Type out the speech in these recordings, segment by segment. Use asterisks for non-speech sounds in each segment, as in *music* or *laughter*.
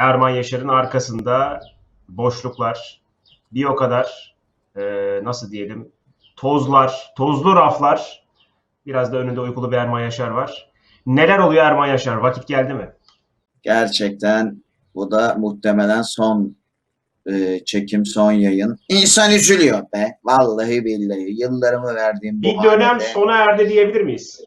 Erman Yaşar'ın arkasında boşluklar, bir o kadar e, nasıl diyelim tozlar, tozlu raflar, biraz da önünde uykulu bir Erman Yaşar var. Neler oluyor Erman Yaşar? Vakit geldi mi? Gerçekten bu da muhtemelen son e, çekim, son yayın. İnsan üzülüyor be. Vallahi billahi. Yıllarımı verdiğim bu Bir dönem hanede sona erdi diyebilir miyiz?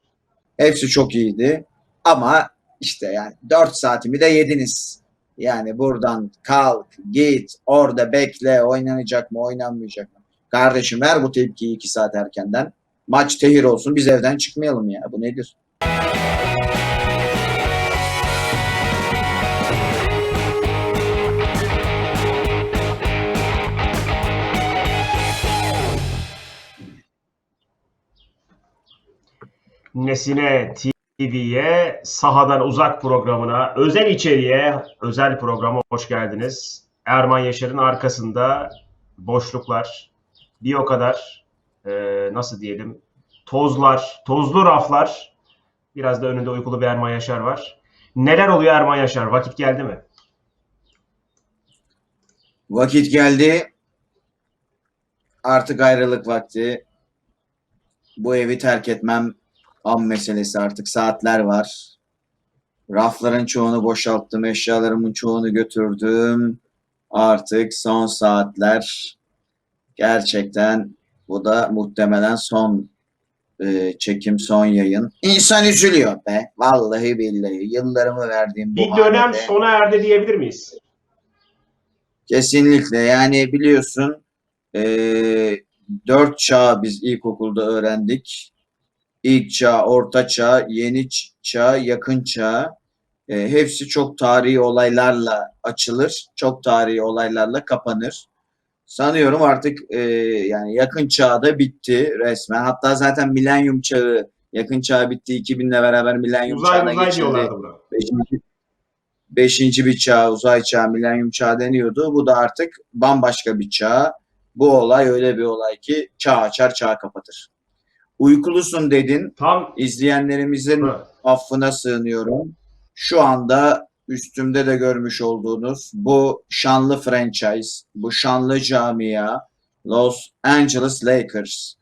hepsi çok iyiydi. Ama işte yani 4 saatimi de yediniz. Yani buradan kalk, git, orada bekle, oynanacak mı, oynanmayacak mı? Kardeşim ver bu tepkiyi 2 saat erkenden. Maç tehir olsun, biz evden çıkmayalım ya. Bu nedir? Nesine TV'ye sahadan uzak programına, özel içeriğe, özel programa hoş geldiniz. Erman Yaşar'ın arkasında boşluklar, bir o kadar e, nasıl diyelim tozlar, tozlu raflar, biraz da önünde uykulu bir Erman Yaşar var. Neler oluyor Erman Yaşar? Vakit geldi mi? Vakit geldi. Artık ayrılık vakti. Bu evi terk etmem an meselesi artık. Saatler var. Rafların çoğunu boşalttım. Eşyalarımın çoğunu götürdüm. Artık son saatler. Gerçekten bu da muhtemelen son e, çekim, son yayın. İnsan üzülüyor be. Vallahi billahi. Yıllarımı verdiğim bu Bir dönem hanede- sona erdi diyebilir miyiz? Kesinlikle yani biliyorsun eee dört çağ biz ilkokulda öğrendik. İlk çağ, orta çağ, yeni çağ, yakın çağ. Eee, hepsi çok tarihi olaylarla açılır. Çok tarihi olaylarla kapanır. Sanıyorum artık eee, yani yakın çağda bitti resmen. Hatta zaten milenyum çağı, yakın çağ bitti. 2000'le beraber milenyum Uzay çağına uzay geçildi. Beşinci, beşinci bir çağ, uzay çağı, milenyum çağı deniyordu. Bu da artık bambaşka bir çağ. Bu olay öyle bir olay ki çağ açar, çağ kapatır. Uykulusun dedin. Tam İzleyenlerimizin affına sığınıyorum. Şu anda üstümde de görmüş olduğunuz bu şanlı franchise, bu şanlı camia Los Angeles Lakers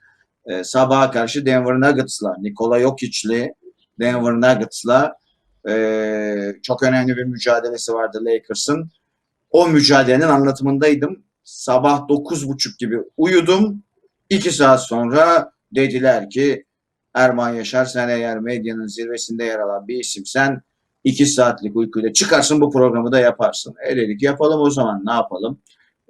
e, sabaha karşı Denver Nuggets'la, Nikola Jokic'li Denver Nuggets'la e, çok önemli bir mücadelesi vardı Lakers'ın. O mücadelenin anlatımındaydım. Sabah 9.30 gibi uyudum. 2 saat sonra dediler ki Erman Yaşar sen eğer medyanın zirvesinde yer alan bir isimsen 2 saatlik uykuyla çıkarsın bu programı da yaparsın. E dedik yapalım o zaman ne yapalım.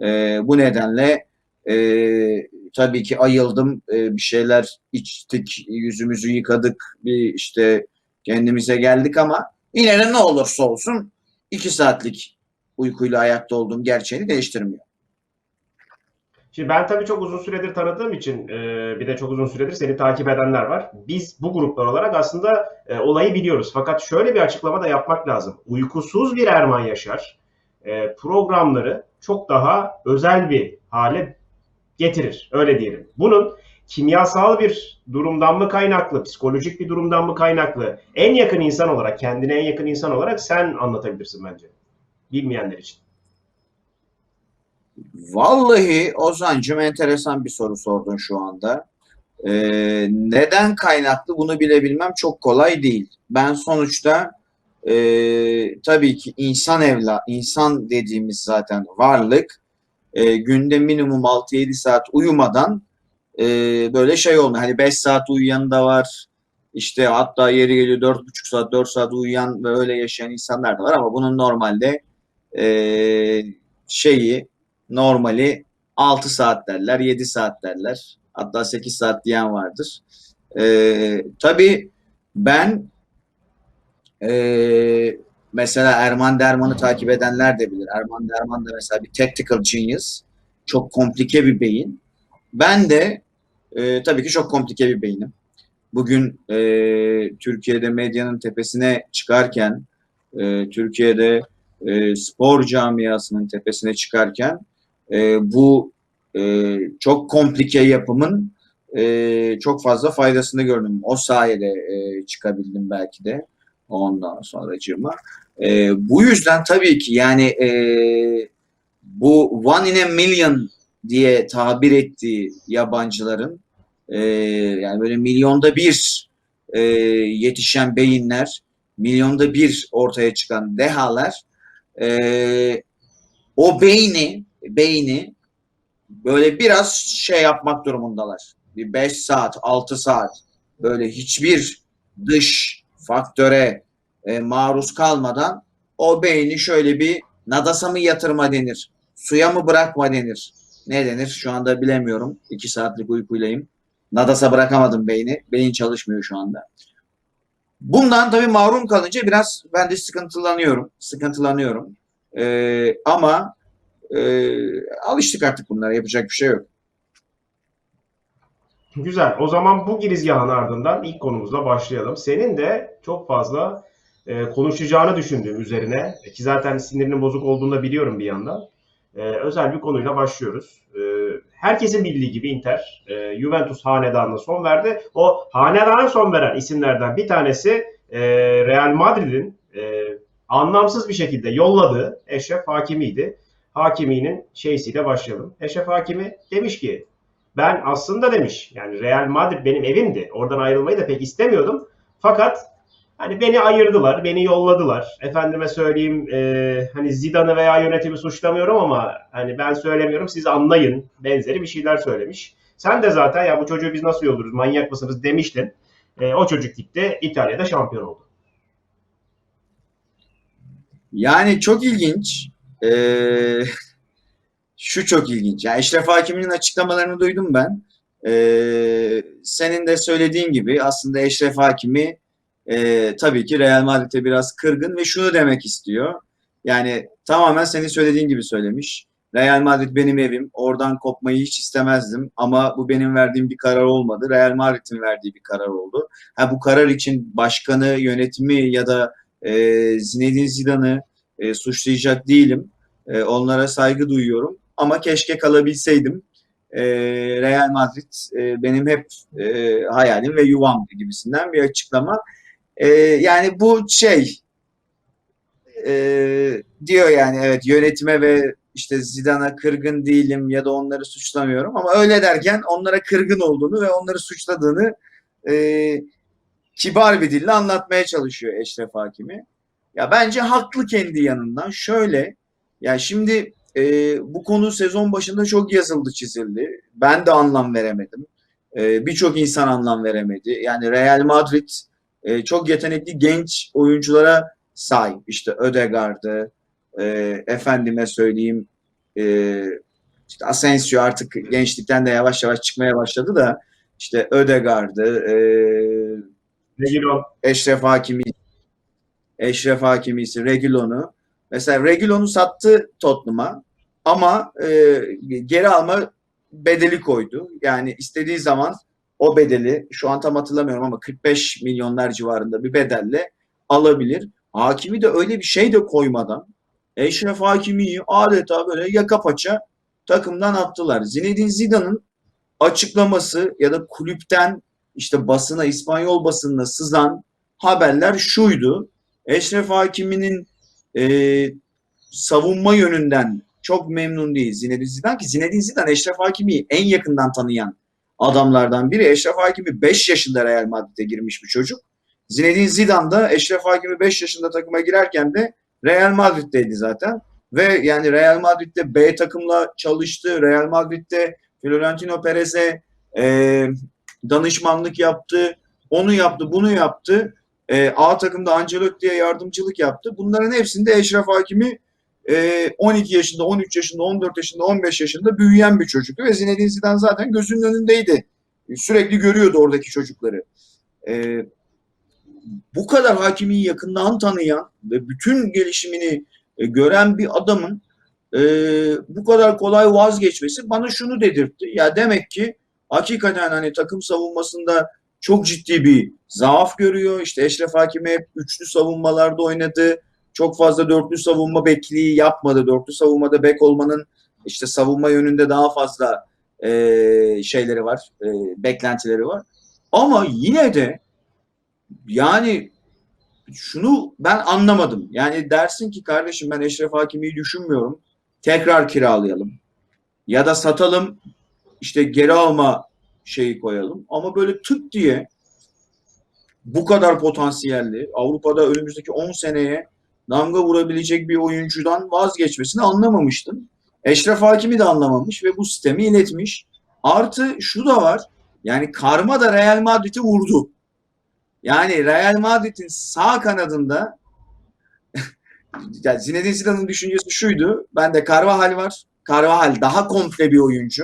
E, bu nedenle e, tabii ki ayıldım. E, bir şeyler içtik, yüzümüzü yıkadık. Bir işte kendimize geldik ama yine de ne olursa olsun 2 saatlik uykuyla ayakta olduğum gerçeğini değiştirmiyor. Şimdi ben tabii çok uzun süredir tanıdığım için e, bir de çok uzun süredir seni takip edenler var. Biz bu gruplar olarak aslında e, olayı biliyoruz. Fakat şöyle bir açıklama da yapmak lazım. Uykusuz bir Erman Yaşar e, programları çok daha özel bir hale getirir. Öyle diyelim. Bunun kimyasal bir durumdan mı kaynaklı, psikolojik bir durumdan mı kaynaklı, en yakın insan olarak, kendine en yakın insan olarak sen anlatabilirsin bence. Bilmeyenler için. Vallahi Ozan'cığım enteresan bir soru sordun şu anda. Ee, neden kaynaklı bunu bilebilmem çok kolay değil. Ben sonuçta e, tabii ki insan evla, insan dediğimiz zaten varlık e, günde minimum 6-7 saat uyumadan e, böyle şey olmuyor. Hani 5 saat uyuyan da var. İşte hatta yeri geliyor 4,5 saat, 4 saat uyuyan ve öyle yaşayan insanlar da var ama bunun normalde e, şeyi normali 6 saat derler, 7 saat derler. Hatta 8 saat diyen vardır. Ee, tabii ben ee, mesela Erman Derman'ı takip edenler de bilir. Erman Derman da mesela bir tactical genius. Çok komplike bir beyin. Ben de ee, tabii ki çok komplike bir beynim. Bugün ee, Türkiye'de medyanın tepesine çıkarken, ee, Türkiye'de ee, spor camiasının tepesine çıkarken e, bu e, çok komplike yapımın e, çok fazla faydasını gördüm. O sayede e, çıkabildim belki de ondan sonra cırma. E, bu yüzden tabii ki yani e, bu one in a million diye tabir ettiği yabancıların e, yani böyle milyonda bir e, yetişen beyinler, milyonda bir ortaya çıkan dehalar e, o beyni beyni böyle biraz şey yapmak durumundalar. Bir 5 saat, 6 saat böyle hiçbir dış faktöre e, maruz kalmadan o beyni şöyle bir nadasa mı yatırma denir, suya mı bırakma denir, ne denir şu anda bilemiyorum. 2 saatlik uykuylayım. Nadasa bırakamadım beyni. Beyin çalışmıyor şu anda. Bundan tabii mahrum kalınca biraz ben de sıkıntılanıyorum. Sıkıntılanıyorum. Ee, ama e, alıştık artık bunlara. Yapacak bir şey yok. Güzel. O zaman bu girizgahın ardından ilk konumuzla başlayalım. Senin de çok fazla e, konuşacağını düşündüğüm üzerine ki zaten sinirinin bozuk olduğunu da biliyorum bir yandan. E, özel bir konuyla başlıyoruz. E, herkesin bildiği gibi Inter e, Juventus hanedanına son verdi. O hanedana son veren isimlerden bir tanesi e, Real Madrid'in e, anlamsız bir şekilde yolladığı Eşref Hakimi'ydi. Hakimi'nin şeysiyle başlayalım. Eşref Hakimi demiş ki ben aslında demiş yani Real Madrid benim evimdi. Oradan ayrılmayı da pek istemiyordum. Fakat hani beni ayırdılar, beni yolladılar. Efendime söyleyeyim e, hani Zidane'ı veya yönetimi suçlamıyorum ama hani ben söylemiyorum siz anlayın benzeri bir şeyler söylemiş. Sen de zaten ya bu çocuğu biz nasıl yolluyoruz manyak mısınız demiştin. E, o çocuk gitti İtalya'da şampiyon oldu. Yani çok ilginç. Ee, şu çok ilginç. Yani Eşref Hakimi'nin açıklamalarını duydum ben. Ee, senin de söylediğin gibi aslında Eşref Hakimi e, tabii ki Real Madrid'e biraz kırgın ve şunu demek istiyor. Yani tamamen senin söylediğin gibi söylemiş. Real Madrid benim evim. Oradan kopmayı hiç istemezdim. Ama bu benim verdiğim bir karar olmadı. Real Madrid'in verdiği bir karar oldu. Ha, bu karar için başkanı, yönetimi ya da e, Zinedine Zidane'ı e, suçlayacak değilim. E, onlara saygı duyuyorum. Ama keşke kalabilseydim. E, Real Madrid e, benim hep e, hayalim ve yuvamdı gibisinden bir açıklama. E, yani bu şey e, diyor yani evet yönetime ve işte Zidane'a kırgın değilim ya da onları suçlamıyorum ama öyle derken onlara kırgın olduğunu ve onları suçladığını e, kibar bir dille anlatmaya çalışıyor Eşref Hakimi. Ya bence haklı kendi yanından. Şöyle ya şimdi e, bu konu sezon başında çok yazıldı çizildi. Ben de anlam veremedim. E, Birçok insan anlam veremedi. Yani Real Madrid e, çok yetenekli genç oyunculara sahip. İşte Ödegaard'ı, e, efendime söyleyeyim e, işte Asensio artık gençlikten de yavaş yavaş çıkmaya başladı da işte Ödegaard'ı, e, Reguilon. Eşref Hakimi Eşref Hakimi'si Regulon'u. Mesela Regulon'u sattı Tottenham'a ama e, geri alma bedeli koydu. Yani istediği zaman o bedeli şu an tam hatırlamıyorum ama 45 milyonlar civarında bir bedelle alabilir. Hakimi de öyle bir şey de koymadan Eşref Hakimi'yi adeta böyle yaka paça takımdan attılar. Zinedine Zidane'ın açıklaması ya da kulüpten işte basına, İspanyol basınına sızan haberler şuydu. Eşref Hakimi'nin e, savunma yönünden çok memnun değil Zinedine Zidane ki Zinedine Zidane Eşref Hakimi'yi en yakından tanıyan adamlardan biri. Eşref Hakimi 5 yaşında Real Madrid'e girmiş bir çocuk. Zinedine Zidane da Eşref Hakimi 5 yaşında takıma girerken de Real Madrid'deydi zaten. Ve yani Real Madrid'de B takımla çalıştı. Real Madrid'de Florentino Perez'e e, danışmanlık yaptı. Onu yaptı, bunu yaptı. E, A takımda Ancelotti'ye yardımcılık yaptı. Bunların hepsinde Eşref Hakimi e, 12 yaşında, 13 yaşında, 14 yaşında, 15 yaşında büyüyen bir çocuktu. Ve Zinedine Zidane zaten gözünün önündeydi. Sürekli görüyordu oradaki çocukları. E, bu kadar Hakimi'yi yakından tanıyan ve bütün gelişimini e, gören bir adamın e, bu kadar kolay vazgeçmesi bana şunu dedirtti. Ya demek ki hakikaten hani takım savunmasında çok ciddi bir zaaf görüyor. İşte Eşref Hakimi hep üçlü savunmalarda oynadı. Çok fazla dörtlü savunma bekliği yapmadı. Dörtlü savunmada bek olmanın işte savunma yönünde daha fazla e, şeyleri var, e, beklentileri var. Ama yine de yani şunu ben anlamadım. Yani dersin ki kardeşim ben Eşref Hakimi'yi düşünmüyorum. Tekrar kiralayalım. Ya da satalım işte geri alma şeyi koyalım. Ama böyle tık diye bu kadar potansiyelli Avrupa'da önümüzdeki 10 seneye damga vurabilecek bir oyuncudan vazgeçmesini anlamamıştım. Eşref Hakimi de anlamamış ve bu sistemi iletmiş. Artı şu da var. Yani karma da Real Madrid'i vurdu. Yani Real Madrid'in sağ kanadında *laughs* Zinedine Zidane'ın düşüncesi şuydu. Bende Carvajal var. Carvajal daha komple bir oyuncu.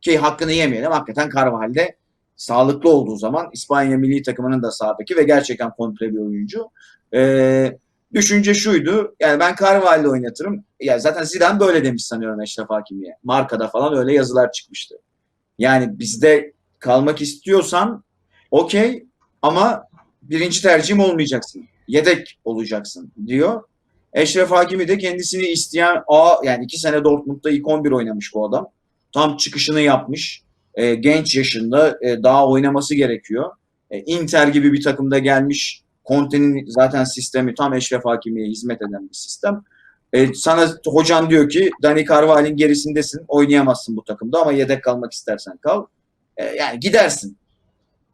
Ki hakkını yemeyelim. Hakikaten Carvajal de sağlıklı olduğu zaman İspanya milli takımının da sağ beki ve gerçekten komple bir oyuncu. Ee, düşünce şuydu. Yani ben Carvajhal'le oynatırım. Yani zaten Zidane böyle demiş sanıyorum Eşref Hakimi'ye. Markada falan öyle yazılar çıkmıştı. Yani bizde kalmak istiyorsan okey ama birinci tercihim olmayacaksın. Yedek olacaksın diyor. Eşref Hakimi de kendisini isteyen A yani iki sene Dortmund'da ilk 11 oynamış bu adam. Tam çıkışını yapmış. E, genç yaşında e, daha oynaması gerekiyor. E, Inter gibi bir takımda gelmiş. Conte'nin zaten sistemi tam Eşref Hakimi'ye hizmet eden bir sistem. E, sana hocan diyor ki Dani Carvajal'in gerisindesin. Oynayamazsın bu takımda ama yedek kalmak istersen kal. E, yani gidersin.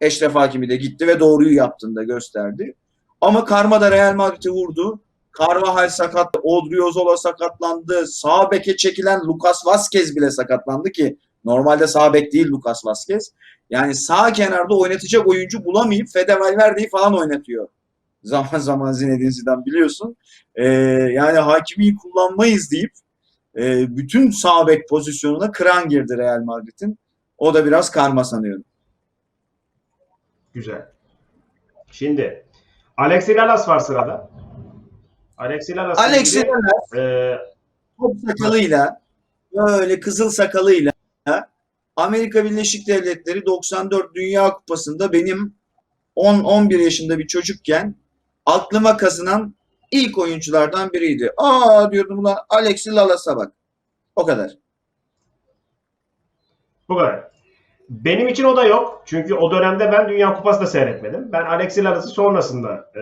Eşref Hakimi de gitti ve doğruyu yaptığını da gösterdi. Ama Karma da Real Madrid'i vurdu. Carvajal sakat, Odriozola sakatlandı. Sağ beke çekilen Lucas Vazquez bile sakatlandı ki normalde sağ bek değil Lucas Vazquez. Yani sağ kenarda oynatacak oyuncu bulamayıp Fede Valverde'yi falan oynatıyor. Zaman zaman Zinedine Zidane biliyorsun. Ee, yani Hakimi'yi kullanmayız deyip e, bütün sağ bek pozisyonuna kıran girdi Real Madrid'in. O da biraz karma sanıyorum. Güzel. Şimdi Alexi Lalas var sırada. Alexi Lalas. Lalas e, top sakalıyla böyle kızıl sakalıyla Amerika Birleşik Devletleri 94 Dünya Kupası'nda benim 10-11 yaşında bir çocukken aklıma kazınan ilk oyunculardan biriydi. Aa diyordum ulan Alexis Lalas'a bak. O kadar. bu kadar. Benim için o da yok. Çünkü o dönemde ben Dünya Kupası da seyretmedim. Ben Alexi Lalas'ı sonrasında e,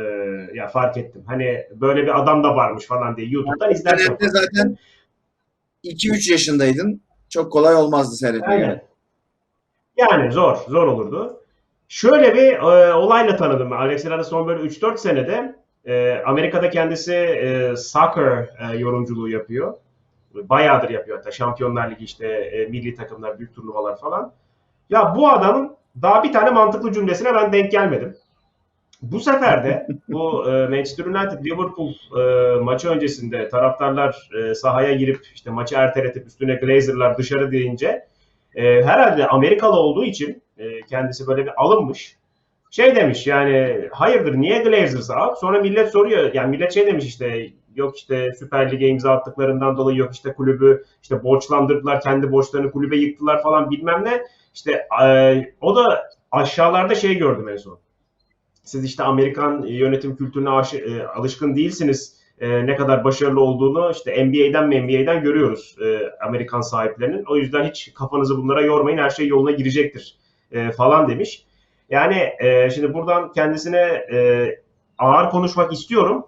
ya fark ettim. Hani böyle bir adam da varmış falan diye YouTube'dan izlerken. Dönemde zaten 2-3 yaşındaydın. Çok kolay olmazdı seyretmek. Aynen. Yani zor, zor olurdu. Şöyle bir e, olayla tanıdım ben. Alexi Lalas son böyle 3-4 senede e, Amerika'da kendisi e, soccer e, yorumculuğu yapıyor. Bayağıdır yapıyor hatta. Şampiyonlar Ligi işte e, milli takımlar, büyük turnuvalar falan. Ya bu adamın daha bir tane mantıklı cümlesine ben denk gelmedim. Bu sefer de *laughs* bu e, Manchester United Liverpool e, maçı öncesinde taraftarlar e, sahaya girip işte maçı erteletip üstüne Glazer'lar dışarı deyince e, herhalde Amerikalı olduğu için e, kendisi böyle bir alınmış. Şey demiş yani hayırdır niye Glazers abi? Sonra millet soruyor. Yani millet şey demiş işte yok işte Süper Lig'e imza attıklarından dolayı yok işte kulübü işte borçlandırdılar kendi borçlarını kulübe yıktılar falan bilmem ne. İşte e, o da aşağılarda şey gördüm en son. Siz işte Amerikan yönetim kültürüne e, alışkın değilsiniz. E, ne kadar başarılı olduğunu işte NBA'den mi NBA'den görüyoruz e, Amerikan sahiplerinin. O yüzden hiç kafanızı bunlara yormayın. Her şey yoluna girecektir e, falan demiş. Yani e, şimdi buradan kendisine e, ağır konuşmak istiyorum.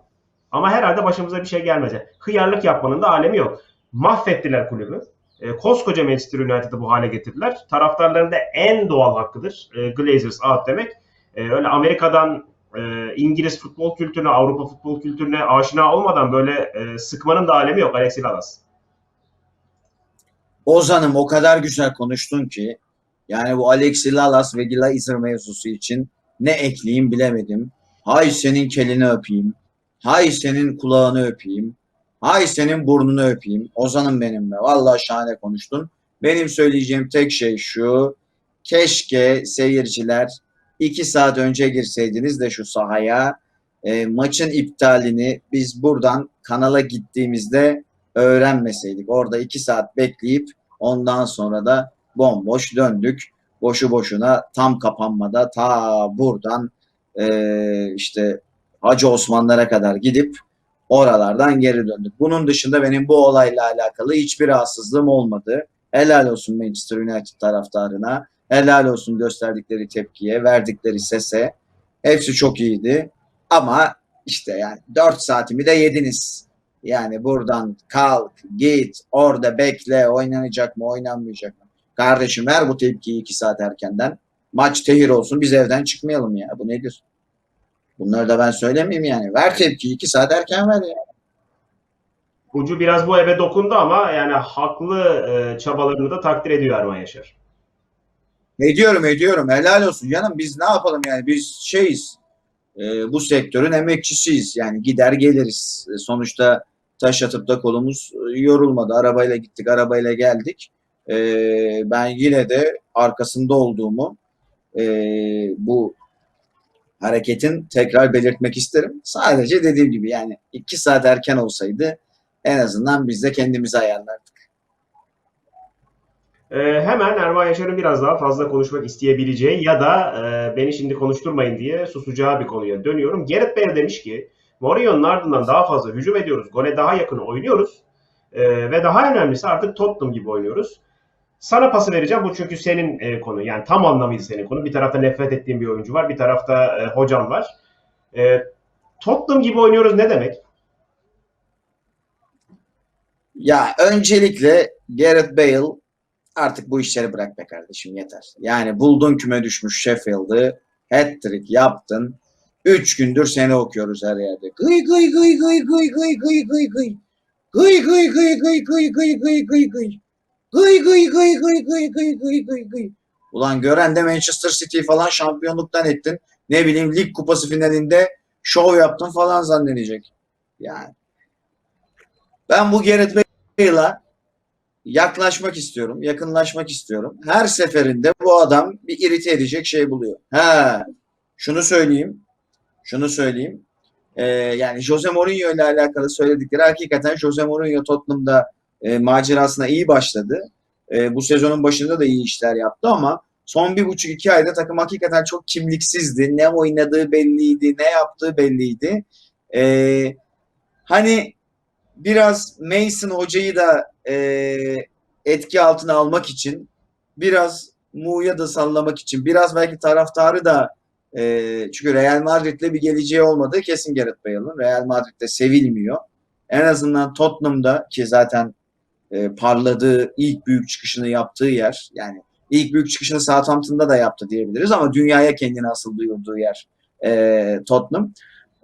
Ama herhalde başımıza bir şey gelmeyecek. Hıyarlık yapmanın da alemi yok. Mahvettiler kulübü. E, koskoca Manchester United'ı bu hale getirdiler. Taraftarların da en doğal hakkıdır. E, Glazers out demek. E, öyle Amerika'dan e, İngiliz futbol kültürüne, Avrupa futbol kültürüne aşina olmadan böyle e, sıkmanın da alemi yok Alexis Lalas. Ozan'ım o kadar güzel konuştun ki yani bu Alexis Lalas ve Glazer mevzusu için ne ekleyeyim bilemedim. Hay senin kelini öpeyim. Hay senin kulağını öpeyim. Hay senin burnunu öpeyim. Ozan'ım benim be. Vallahi şahane konuştun. Benim söyleyeceğim tek şey şu. Keşke seyirciler iki saat önce girseydiniz de şu sahaya e, maçın iptalini biz buradan kanala gittiğimizde öğrenmeseydik. Orada iki saat bekleyip ondan sonra da bomboş döndük. Boşu boşuna tam kapanmada ta buradan e, işte Hacı Osmanlara kadar gidip oralardan geri döndük. Bunun dışında benim bu olayla alakalı hiçbir rahatsızlığım olmadı. Helal olsun Manchester United taraftarına. Helal olsun gösterdikleri tepkiye, verdikleri sese. Hepsi çok iyiydi. Ama işte yani 4 saatimi de yediniz. Yani buradan kalk, git, orada bekle, oynanacak mı, oynanmayacak mı? Kardeşim ver bu tepkiyi 2 saat erkenden. Maç tehir olsun, biz evden çıkmayalım ya. Bu nedir? Bunları da ben söylemeyeyim yani. Ver tepkiyi 2 saat erken ver ya. Ucu biraz bu eve dokundu ama yani haklı e, çabalarını da takdir ediyor Erman Yaşar. Ediyorum ediyorum. Helal olsun canım. Biz ne yapalım yani? Biz şeyiz. e, bu sektörün emekçisiyiz. Yani gider geliriz. E, sonuçta taş atıp da kolumuz e, yorulmadı. Arabayla gittik, arabayla geldik. E, ben yine de arkasında olduğumu e, bu hareketin tekrar belirtmek isterim. Sadece dediğim gibi yani iki saat erken olsaydı en azından biz de kendimizi ayarlardık. E, hemen Erman Yaşar'ın biraz daha fazla konuşmak isteyebileceği ya da e, beni şimdi konuşturmayın diye susacağı bir konuya dönüyorum. Gerrit Bale demiş ki Mourinho'nun ardından daha fazla hücum ediyoruz, gole daha yakın oynuyoruz e, ve daha önemlisi artık Tottenham gibi oynuyoruz. Sana pası vereceğim. Bu çünkü senin e, konu. Yani tam anlamıyla senin konu. Bir tarafta nefret ettiğin bir oyuncu var. Bir tarafta e, hocam var. E, Tottenham gibi oynuyoruz ne demek? Ya öncelikle Gareth Bale artık bu işleri bırak be kardeşim yeter. Yani buldun küme düşmüş Sheffield'ı hat-trick yaptın. Üç gündür seni okuyoruz her yerde. Gıy gıy gıy gıy gıy gıy gıy gıy gıy. Gıy gıy gıy gıy gıy gıy gıy gıy gıy. Gıy gıy gıy gıy gıy gıy gıy gıy gıy. Ulan gören de Manchester City falan şampiyonluktan ettin. Ne bileyim lig kupası finalinde şov yaptın falan zannedecek. Yani. Ben bu Gareth Bale'a yaklaşmak istiyorum, yakınlaşmak istiyorum. Her seferinde bu adam bir irite edecek şey buluyor. Ha, şunu söyleyeyim, şunu söyleyeyim. Ee, yani Jose Mourinho ile alakalı söyledikleri hakikaten Jose Mourinho Tottenham'da e, macerasına iyi başladı. E, bu sezonun başında da iyi işler yaptı ama son bir buçuk iki ayda takım hakikaten çok kimliksizdi. Ne oynadığı belliydi, ne yaptığı belliydi. E, hani biraz Mason hocayı da e, etki altına almak için biraz Mu'ya da sallamak için biraz belki taraftarı da e, çünkü Real Madrid'le bir geleceği olmadığı kesin Gareth Bale'ın. Real Madrid'de sevilmiyor. En azından Tottenham'da ki zaten e, parladığı ilk büyük çıkışını yaptığı yer yani ilk büyük çıkışını Southampton'da da yaptı diyebiliriz ama dünyaya kendini asıl duyurduğu yer e, Tottenham.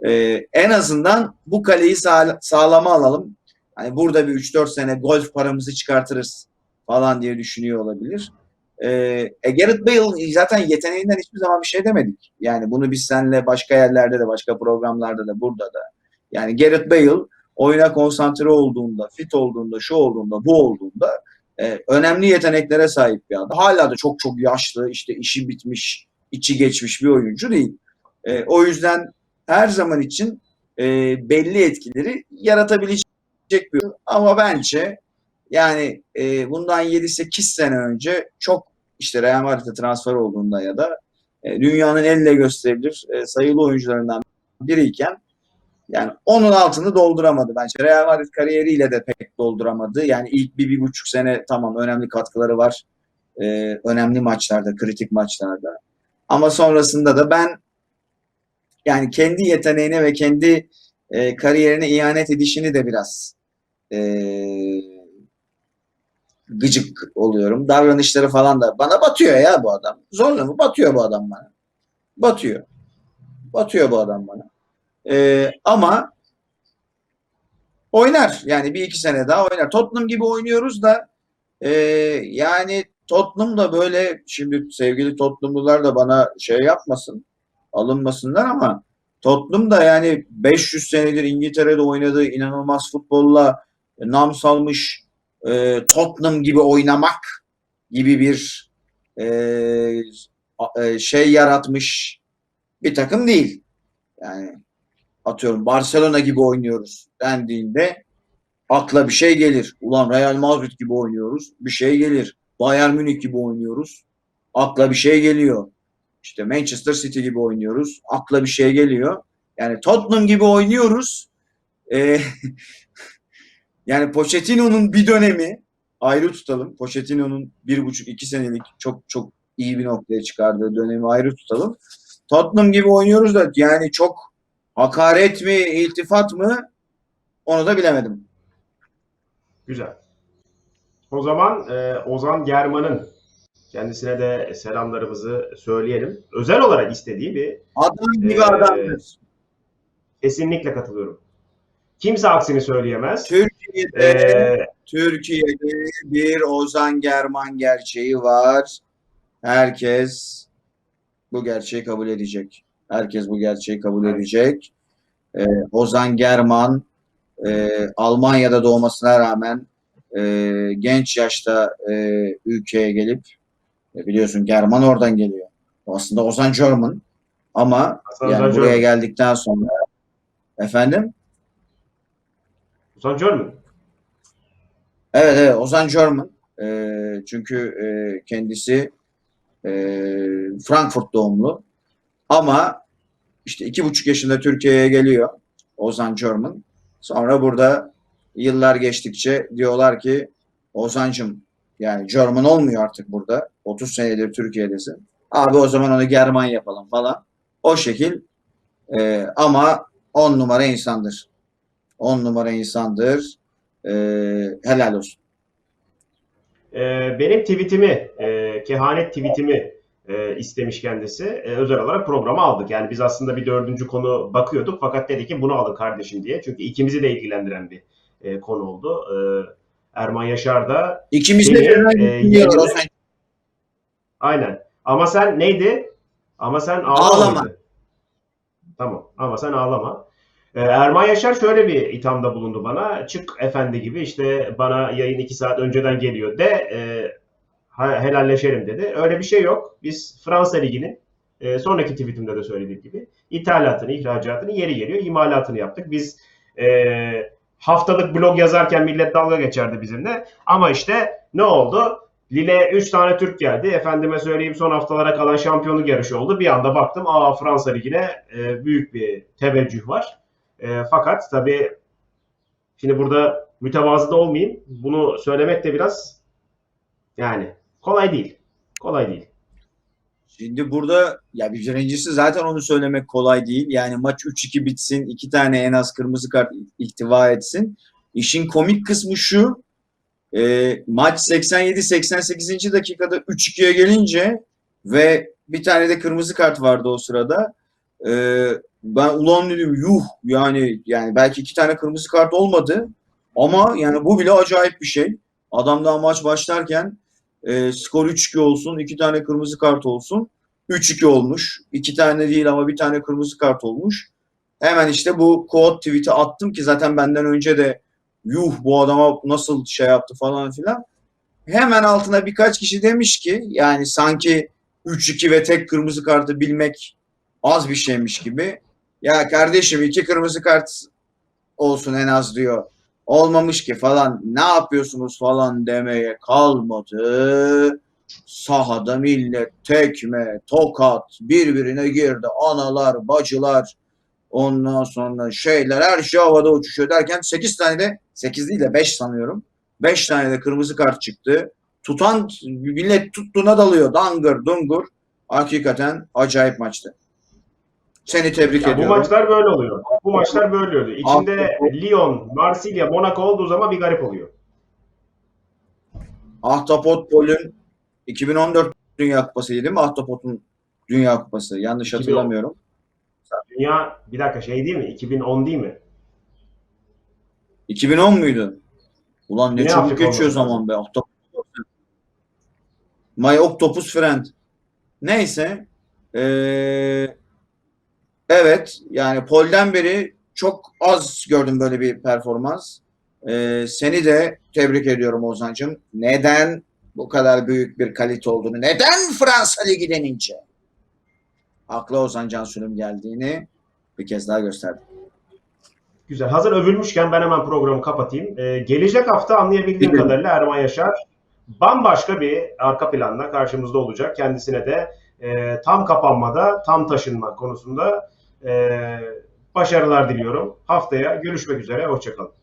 E, en azından bu kaleyi sağ, sağlama alalım. Hani burada bir 3-4 sene golf paramızı çıkartırız falan diye düşünüyor olabilir. Ee, e, Gareth Bale zaten yeteneğinden hiçbir zaman bir şey demedik. Yani bunu biz seninle başka yerlerde de, başka programlarda da, burada da. Yani Gareth Bale oyuna konsantre olduğunda, fit olduğunda, şu olduğunda, bu olduğunda e, önemli yeteneklere sahip bir adam. Hala da çok çok yaşlı, işte işi bitmiş, içi geçmiş bir oyuncu değil. E, o yüzden her zaman için e, belli etkileri yaratabilecek bir ama bence yani e, bundan 7-8 sene önce çok işte Real Madrid'e transfer olduğunda ya da e, dünyanın elle gösterilir e, sayılı oyuncularından biriyken yani onun altını dolduramadı bence. Real Madrid kariyeriyle de pek dolduramadı. Yani ilk bir, bir buçuk sene tamam önemli katkıları var. E, önemli maçlarda, kritik maçlarda. Ama sonrasında da ben yani kendi yeteneğine ve kendi e, kariyerine ihanet edişini de biraz e, gıcık oluyorum. Davranışları falan da bana batıyor ya bu adam. Zorla mı? Batıyor bu adam bana. Batıyor. Batıyor bu adam bana. E, ama oynar. Yani bir iki sene daha oynar. Tottenham gibi oynuyoruz da e, yani Tottenham da böyle şimdi sevgili Tottenhamlılar da bana şey yapmasın alınmasınlar ama Tottenham da yani 500 senedir İngiltere'de oynadığı inanılmaz futbolla nam salmış e, Tottenham gibi oynamak gibi bir e, e, şey yaratmış bir takım değil. Yani atıyorum Barcelona gibi oynuyoruz dendiğinde akla bir şey gelir. Ulan Real Madrid gibi oynuyoruz. Bir şey gelir. Bayern Münih gibi oynuyoruz. Akla bir şey geliyor. İşte Manchester City gibi oynuyoruz. Akla bir şey geliyor. Yani Tottenham gibi oynuyoruz. Ee, *laughs* yani Pochettino'nun bir dönemi ayrı tutalım. Pochettino'nun bir buçuk iki senelik çok çok iyi bir noktaya çıkardığı dönemi ayrı tutalım. Tottenham gibi oynuyoruz da yani çok Hakaret mi, iltifat mı? Onu da bilemedim. Güzel. O zaman e, Ozan German'ın kendisine de selamlarımızı söyleyelim. Özel olarak istediği bir Adam gibi Ee, adamdır. kesinlikle katılıyorum. Kimse aksini söyleyemez. Türkiye'de E, Türkiye'de bir Ozan German gerçeği var. Herkes bu gerçeği kabul edecek. Herkes bu gerçeği kabul edecek. Ee, Ozan German e, Almanya'da doğmasına rağmen e, genç yaşta e, ülkeye gelip e, biliyorsun German oradan geliyor. Aslında Ozan German ama Hasan yani Ozan buraya German. geldikten sonra efendim Ozan German. Evet evet Ozan German. Ee, çünkü e, kendisi e, Frankfurt doğumlu. Ama işte iki buçuk yaşında Türkiye'ye geliyor Ozan German. Sonra burada yıllar geçtikçe diyorlar ki Ozancım yani German olmuyor artık burada. 30 senedir Türkiye'desin. Abi o zaman onu German yapalım falan. O şekil e, ama on numara insandır. On numara insandır. E, helal olsun. E, benim tweetimi, e, kehanet tweetimi e, istemiş kendisi. E, özel olarak programa aldık. Yani biz aslında bir dördüncü konu bakıyorduk fakat dedi ki bunu alın kardeşim diye. Çünkü ikimizi de ilgilendiren bir e, konu oldu. E, Erman Yaşar da İkimiz de e, aynen. Ama sen neydi? Ama sen ağlama. Ağlama. Tamam. Ama sen ağlama. Ee, Erman Yaşar şöyle bir ithamda bulundu bana. Çık efendi gibi işte bana yayın iki saat önceden geliyor de e, helalleşelim dedi. Öyle bir şey yok. Biz Fransa Ligi'nin e, sonraki tweetimde de söylediğim gibi ithalatını, ihracatını yeri geliyor imalatını yaptık. Biz e, haftalık blog yazarken millet dalga geçerdi bizimle. Ama işte ne oldu? Lille 3 tane Türk geldi. Efendime söyleyeyim son haftalara kalan şampiyonluk yarışı oldu. Bir anda baktım aa Fransa Ligi'ne e, büyük bir teveccüh var. E, fakat tabii şimdi burada mütevazı da olmayayım. Bunu söylemek de biraz yani kolay değil. Kolay değil. Şimdi burada ya bir birincisi zaten onu söylemek kolay değil. Yani maç 3-2 bitsin, iki tane en az kırmızı kart ihtiva etsin. İşin komik kısmı şu. e, maç 87-88. dakikada 3-2'ye gelince ve bir tane de kırmızı kart vardı o sırada. E, ben ulan dedim yuh yani yani belki iki tane kırmızı kart olmadı ama yani bu bile acayip bir şey. Adam daha maç başlarken e, skor 3-2 olsun, iki tane kırmızı kart olsun. 3-2 olmuş. İki tane değil ama bir tane kırmızı kart olmuş. Hemen işte bu quote tweet'i attım ki zaten benden önce de yuh bu adama nasıl şey yaptı falan filan. Hemen altına birkaç kişi demiş ki yani sanki 3-2 ve tek kırmızı kartı bilmek az bir şeymiş gibi. Ya kardeşim iki kırmızı kart olsun en az diyor. Olmamış ki falan ne yapıyorsunuz falan demeye kalmadı. Sahada millet tekme, tokat birbirine girdi. Analar, bacılar ondan sonra şeyler her şey havada uçuşuyor derken 8 tane de 8 değil de 5 sanıyorum. 5 tane de kırmızı kart çıktı. Tutan millet tuttuğuna dalıyor. Dangır dungur. Hakikaten acayip maçtı. Seni tebrik Ya bu ediyorum. maçlar böyle oluyor. Bu maçlar böyle oluyor. İçinde Ahtapot. Lyon, Marsilya, Monaco olduğu zaman bir garip oluyor. Ahtapot Pol'ün 2014 Dünya Kupası'ydı değil mi? Ahtapot'un Dünya Kupası. Yanlış 2010. hatırlamıyorum. Dünya bir dakika şey değil mi? 2010 değil mi? 2010 muydu? Ulan ne Yine çabuk geçiyor zaman be. Ahtapot. My Octopus Friend. Neyse. Ee, evet. Yani Pol'den beri çok az gördüm böyle bir performans. Ee, seni de tebrik ediyorum Ozan'cığım. Neden bu kadar büyük bir kalite olduğunu, neden Fransa Ligi denince akla Ozan Cansu'nun geldiğini bir kez daha gösterdi. Güzel. Hazır övülmüşken ben hemen programı kapatayım. Ee, gelecek hafta anlayabildiğim kadarıyla Erman Yaşar bambaşka bir arka planda karşımızda olacak. Kendisine de e, tam kapanmada, tam taşınma konusunda e, başarılar diliyorum. Haftaya görüşmek üzere. Hoşçakalın.